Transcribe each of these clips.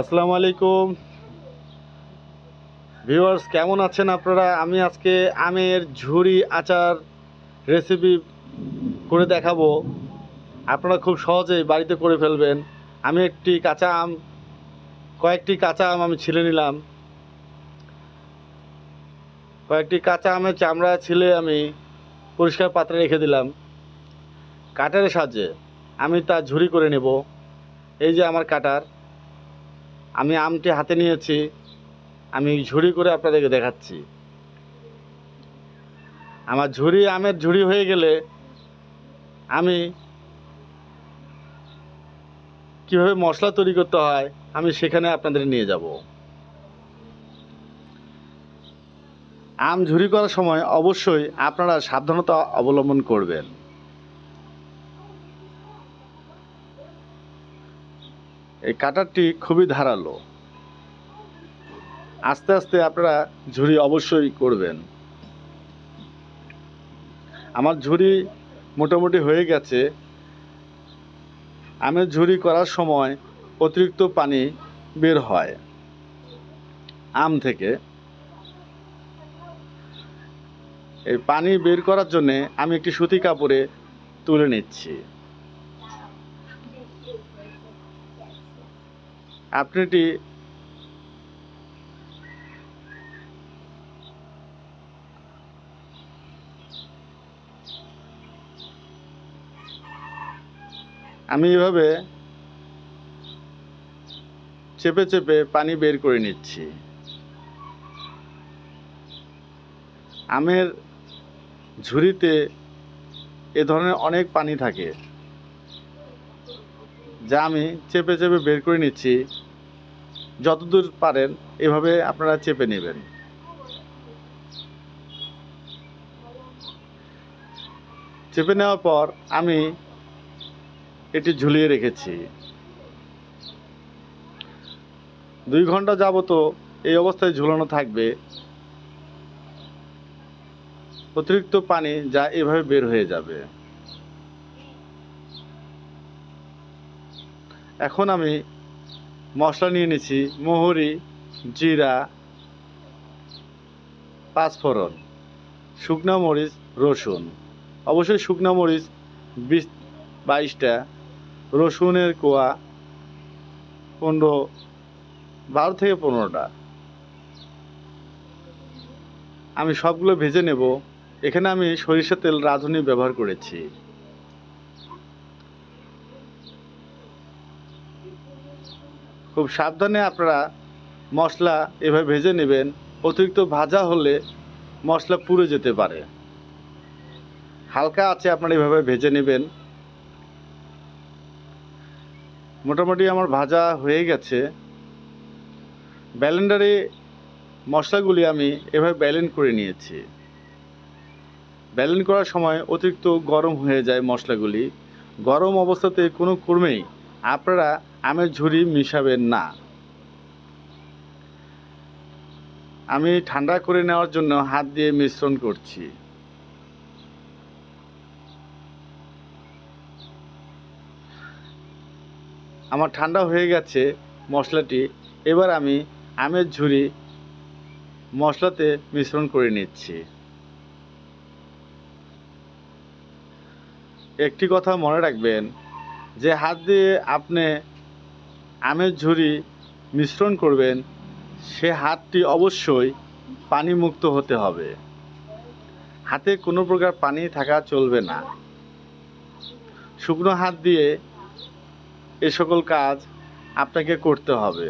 আসসালামু আলাইকুম। ভিউয়ার্স, কেমন আছেন আপনারা? আমি আজকে আমের ঝুরি আচার রেসিপি করে দেখাবো। আপনারা খুব সহজেই বাড়িতে করে ফেলবেন। আমি একটি কাঁচা আম, কয়েকটি কাঁচা আম আমি ছিলে নিলাম। কয়েকটি কাঁচা আমের চামড়া ছিলে আমি পরিষ্কার পাত্রে রেখে দিলাম। কাটারের সাহায্যে আমি তা ঝুরি করে নেব। এই যে আমার কাটার। আমি আমটি হাতে নিয়েছি, আমি ঝুড়ি করে আপনাদেরকে দেখাচ্ছি। আমার ঝুড়ি আমের ঝুড়ি হয়ে গেলে আমি কীভাবে মশলা তৈরি করতে হয়, আমি সেখানে আপনাদের নিয়ে যাব। আম ঝুড়ি করার সময় অবশ্যই আপনারা সাবধানতা অবলম্বন করবেন। এই কাটারটি খুবই ধারালো। আস্তে আস্তে আপনারা ঝুড়ি অবশ্যই করবেন। আমার ঝুড়ি মোটামুটি হয়ে গেছে। আমের ঝুড়ি করার সময় অতিরিক্ত পানি বের হয় আম থেকে। এই পানি বের করার জন্যে আমি একটি সুতি কাপড়ে তুলে নিচ্ছি। আপনি এটি আমি এভাবে চেপে চেপে পানি বের করে নিচ্ছি। আমের ঝুড়িতে এ ধরনের অনেক পানি থাকে। যা আমি চেপে চেপে বের করে নিচ্ছি, যতদূর পারেন এভাবে আপনারা চেপে নেবেন। চেপে নেওয়ার পর আমি এটি ঝুলিয়ে রেখেছি। দুই ঘণ্টা যাবত এই অবস্থায় ঝুলানো থাকবে। অতিরিক্ত পানি যা এভাবে বের হয়ে যাবে। এখন আমি মশলা নিয়ে নিছি মোহরি, জিরা, পাঁচফোড়ন, শুকনো মরিচ, রসুন। অবশ্যই শুকনো মরিচ বিশ বাইশটা, রসুনের কোয়া পনেরো, বারো থেকে পনেরোটা। আমি সবগুলো ভেজে নেব। এখানে আমি সরিষা তেল রাঁধুনি ব্যবহার করেছি। খুব সাবধানে আপনারা মশলা এভাবে ভেজে নেবেন। অতিরিক্ত ভাজা হলে মশলা পুড়ে যেতে পারে। হালকা আছে আপনারা এভাবে ভেজে নেবেন। মোটামুটি আমার ভাজা হয়ে গেছে। ব্যালেন্ডারে মশলাগুলি আমি এভাবে ব্যালেন্ড করে নিয়েছি। ব্যালেন্ড করার সময় অতিরিক্ত গরম হয়ে যায় মশলাগুলি। গরম অবস্থাতে কোনো কর্মেই আপনারা আমের ঝুড়ি মিশাবেন না। আমি ঠান্ডা করে নেওয়ার জন্য হাত দিয়ে মিশ্রণ করছি। আমার ঠান্ডা হয়ে গেছে মশলাটি, এবার আমি আমের ঝুড়ি মশলাতে মিশ্রণ করে নিচ্ছি। একটি কথা মনে রাখবেন, যে হাত দিয়ে আপনি আমের ঝুড়ি মিশ্রণ করবেন, সে হাতটি অবশ্যই পানিমুক্ত হতে হবে। হাতে কোনো প্রকার পানি থাকা চলবে না। শুকনো হাত দিয়ে এ সকল কাজ আপনাকে করতে হবে।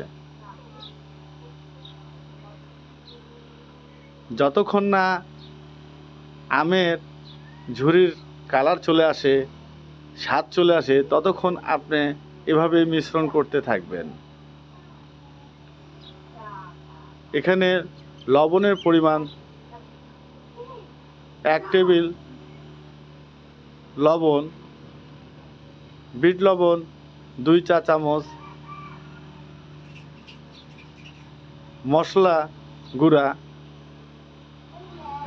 যতক্ষণ না আমের ঝুড়ির কালার চলে আসে, স্বাদ চলে আসে, ততক্ষণ আপনি এভাবে মিশ্রণ করতে থাকবেন। এখানে লবণের পরিমাণ এক টেবিল লবণ, বিট লবণ, দুই চা চামচ, মশলা গুঁড়া,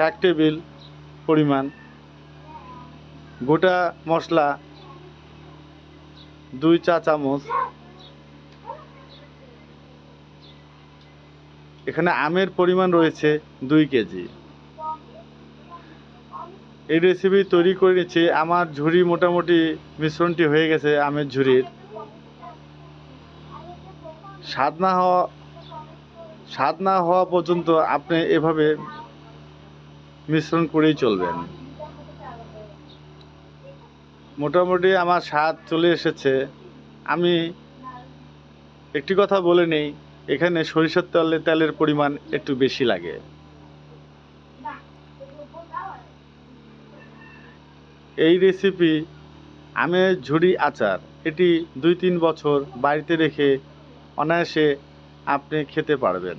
এক টেবিল পরিমাণ গোটা মশলা দুই চা চামচ। এখানে আমের পরিমাণ রয়েছে দুই কেজি। এই রেসিপি তৈরি করে নিচ্ছি। আমার ঝুড়ি মোটামুটি মিশ্রণটি হয়ে গেছে আমের ঝুড়ির। স্বাদ না হওয়া, স্বাদ না হওয়া পর্যন্ত আপনি এভাবে মিশ্রণ করেই চলবেন। মোটামুটি আমার স্বাদ চলে এসেছে। আমি একটি কথা বলে নেই, এখানে সরিষার তেলে, তেলের পরিমাণ একটু বেশি লাগে। এই রেসিপি আমের ঝুড়ি আচার, এটি দুই তিন বছর বাড়িতে রেখে অনায়াসে আপনি খেতে পারবেন।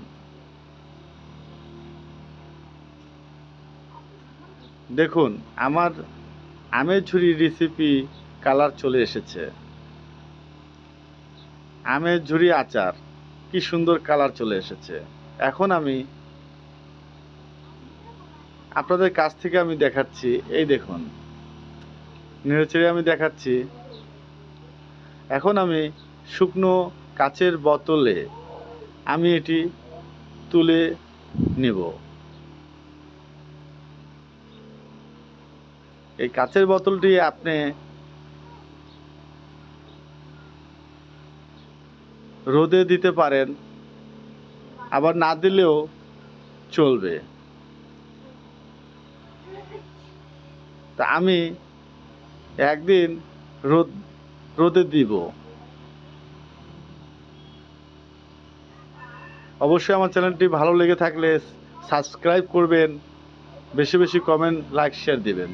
দেখুন, আমার আমের ঝুড়ি রেসিপি কালার চলে এসেছে। আমের ঝুড়ি আচার, কি সুন্দর কালার চলে এসেছে। এখন আমি আপনাদের কাছ থেকে আমি দেখাচ্ছি, এই দেখুন। নেড়েচেড়ে আমি দেখাচ্ছি। এখন আমি শুকনো কাচের বোতলে আমি এটি তুলে নেব। এই কাচের বোতলটি আপনি রোদে দিতে পারেন, আবার না দিলেও চলবে। তা আমি একদিন রোদ, রোদে দিব। অবশ্যই আমার চ্যানেলটি ভালো লেগে থাকলে সাবস্ক্রাইব করবেন, বেশি বেশি কমেন্ট, লাইক, শেয়ার দিবেন।